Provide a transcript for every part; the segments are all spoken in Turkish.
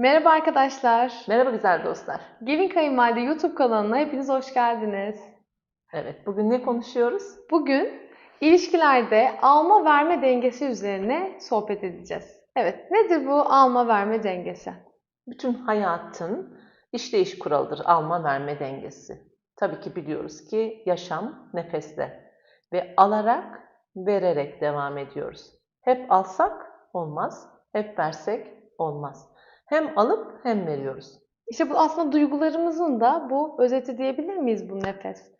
Merhaba arkadaşlar. Merhaba güzel dostlar. Gelin Kayınvalide YouTube kanalına hepiniz hoş geldiniz. Evet, bugün ne konuşuyoruz? Bugün ilişkilerde alma verme dengesi üzerine sohbet edeceğiz. Evet, nedir bu alma verme dengesi? Bütün hayatın işleyiş kuralıdır alma verme dengesi. Tabii ki biliyoruz ki yaşam nefeste ve alarak vererek devam ediyoruz. Hep alsak olmaz, hep versek olmaz. Hem alıp hem veriyoruz. İşte bu aslında duygularımızın da bu özeti diyebilir miyiz bu nefes?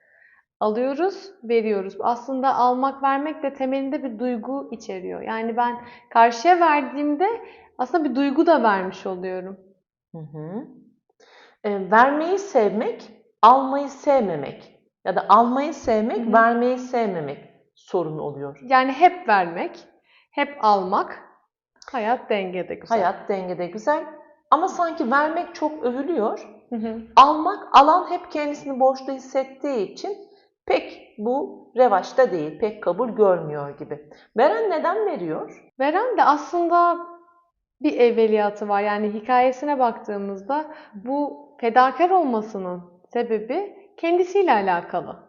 Alıyoruz, veriyoruz. Aslında almak, vermek de temelinde bir duygu içeriyor. Yani ben karşıya verdiğimde aslında bir duygu da vermiş oluyorum. Hı hı. E, vermeyi sevmek, almayı sevmemek ya da almayı sevmek, Hı hı. vermeyi sevmemek sorun oluyor. Yani hep vermek, hep almak, hayat dengede güzel. Hayat dengede güzel ama sanki vermek çok övülüyor. Hı hı. Almak, alan hep kendisini borçlu hissettiği için pek bu revaçta değil, pek kabul görmüyor gibi. Veren neden veriyor? Veren de aslında bir evveliyatı var. Yani hikayesine baktığımızda bu fedakar olmasının sebebi kendisiyle alakalı.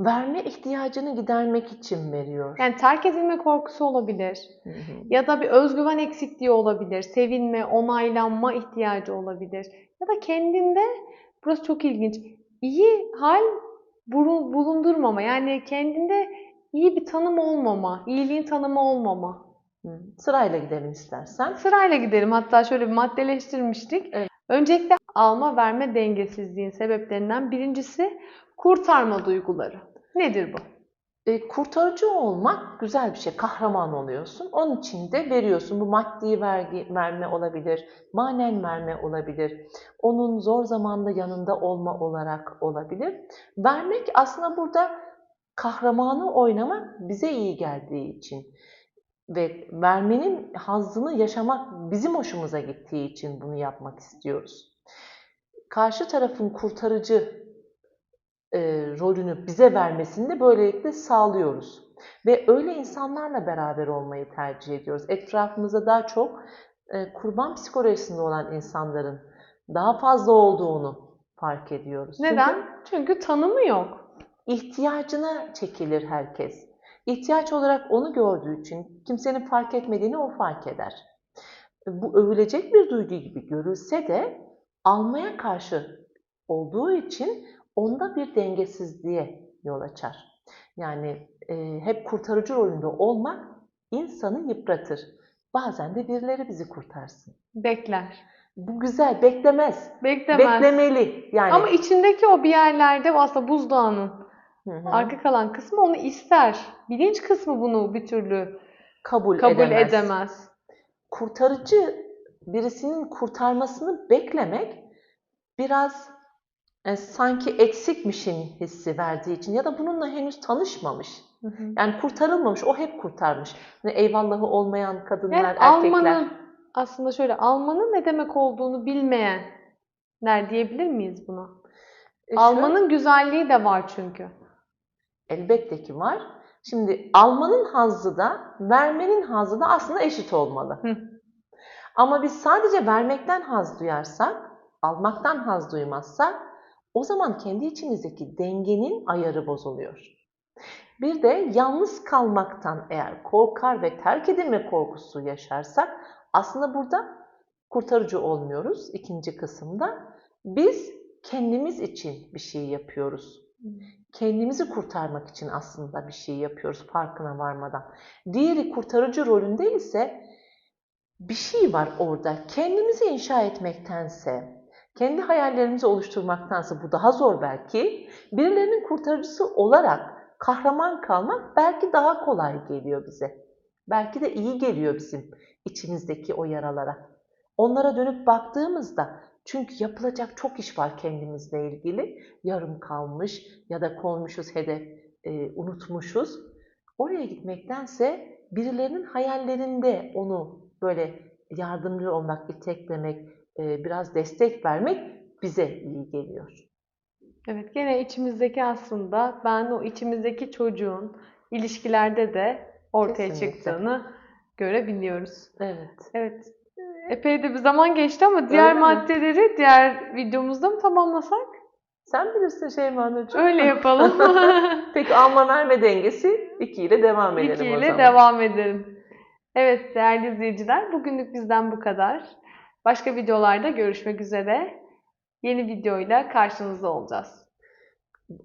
Verme ihtiyacını gidermek için veriyor. Yani terk edilme korkusu olabilir. Hı hı. Ya da bir özgüven eksikliği olabilir. Sevinme, onaylanma ihtiyacı olabilir. Ya da kendinde, burası çok ilginç, iyi hal bulundurmama. Yani kendinde iyi bir tanım olmama, iyiliğin tanımı olmama. Hı. Sırayla gidelim istersen. Sırayla gidelim. Hatta şöyle bir maddeleştirmiştik. Evet. Öncelikle alma verme dengesizliğin sebeplerinden birincisi kurtarma duyguları. Nedir bu? E, kurtarıcı olmak güzel bir şey. Kahraman oluyorsun. Onun için de veriyorsun. Bu maddi vergi verme olabilir, manen verme olabilir. Onun zor zamanda yanında olma olarak olabilir. Vermek aslında burada kahramanı oynamak bize iyi geldiği için ve vermenin hazzını yaşamak bizim hoşumuza gittiği için bunu yapmak istiyoruz. Karşı tarafın kurtarıcı e, rolünü bize vermesini de böylelikle sağlıyoruz. Ve öyle insanlarla beraber olmayı tercih ediyoruz. Etrafımızda daha çok e, kurban psikolojisinde olan insanların daha fazla olduğunu fark ediyoruz. Çünkü Neden? Çünkü tanımı yok. ihtiyacına çekilir herkes. İhtiyaç olarak onu gördüğü için kimsenin fark etmediğini o fark eder. Bu övülecek bir duygu gibi görülse de almaya karşı olduğu için onda bir dengesizliğe yol açar. Yani e, hep kurtarıcı rolünde olmak insanı yıpratır. Bazen de birileri bizi kurtarsın. Bekler. Bu güzel, beklemez. Beklemez. Beklemeli. Yani Ama içindeki o bir yerlerde aslında buzdağının Hı hı. arka kalan kısmı onu ister. Bilinç kısmı bunu bir türlü kabul, kabul edemez. edemez. kurtarıcı birisinin kurtarmasını beklemek biraz e, sanki eksikmişin hissi verdiği için ya da bununla henüz tanışmamış. Hı hı. Yani kurtarılmamış, o hep kurtarmış. Ne eyvallahı olmayan kadınlar, Yani erkekler. almanın aslında şöyle almanın ne demek olduğunu bilmeyenler diyebilir miyiz buna? E, şöyle- Almanın güzelliği de var çünkü. elbette ki var. Şimdi almanın hazzı da vermenin hazzı da aslında eşit olmalı. Hı. Ama biz sadece vermekten haz duyarsak, almaktan haz duymazsak o zaman kendi içimizdeki dengenin ayarı bozuluyor. Bir de yalnız kalmaktan eğer korkar ve terk edilme korkusu yaşarsak aslında burada kurtarıcı olmuyoruz ikinci kısımda. Biz kendimiz için bir şey yapıyoruz. Kendimizi kurtarmak için aslında bir şey yapıyoruz farkına varmadan. Diğeri kurtarıcı rolünde ise bir şey var orada. Kendimizi inşa etmektense, kendi hayallerimizi oluşturmaktansa bu daha zor belki. Birilerinin kurtarıcısı olarak kahraman kalmak belki daha kolay geliyor bize. Belki de iyi geliyor bizim içimizdeki o yaralara. Onlara dönüp baktığımızda çünkü yapılacak çok iş var kendimizle ilgili. Yarım kalmış ya da koymuşuz hedef, e, unutmuşuz. Oraya gitmektense birilerinin hayallerinde onu böyle yardımcı olmak, iteklemek, e, biraz destek vermek bize iyi geliyor. Evet, gene içimizdeki aslında ben o içimizdeki çocuğun ilişkilerde de ortaya Kesinlikle. çıktığını görebiliyoruz. Evet. Evet. Epey de bir zaman geçti ama diğer Öyle mi? maddeleri diğer videomuzda mı tamamlasak? Sen bilirsin Şeyma Nurcuğum. Öyle yapalım. Peki alma verme dengesi 2 ile devam edelim İki o ile zaman. devam edelim. Evet değerli izleyiciler bugünlük bizden bu kadar. Başka videolarda görüşmek üzere. Yeni videoyla karşınızda olacağız.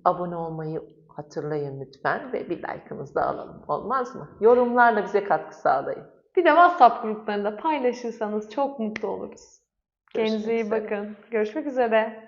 Abone olmayı hatırlayın lütfen ve bir like'ınızı da alalım. Olmaz mı? Yorumlarla bize katkı sağlayın. Bir de WhatsApp gruplarında paylaşırsanız çok mutlu oluruz. Kendinize iyi Görüşmek üzere. bakın. Görüşmek üzere.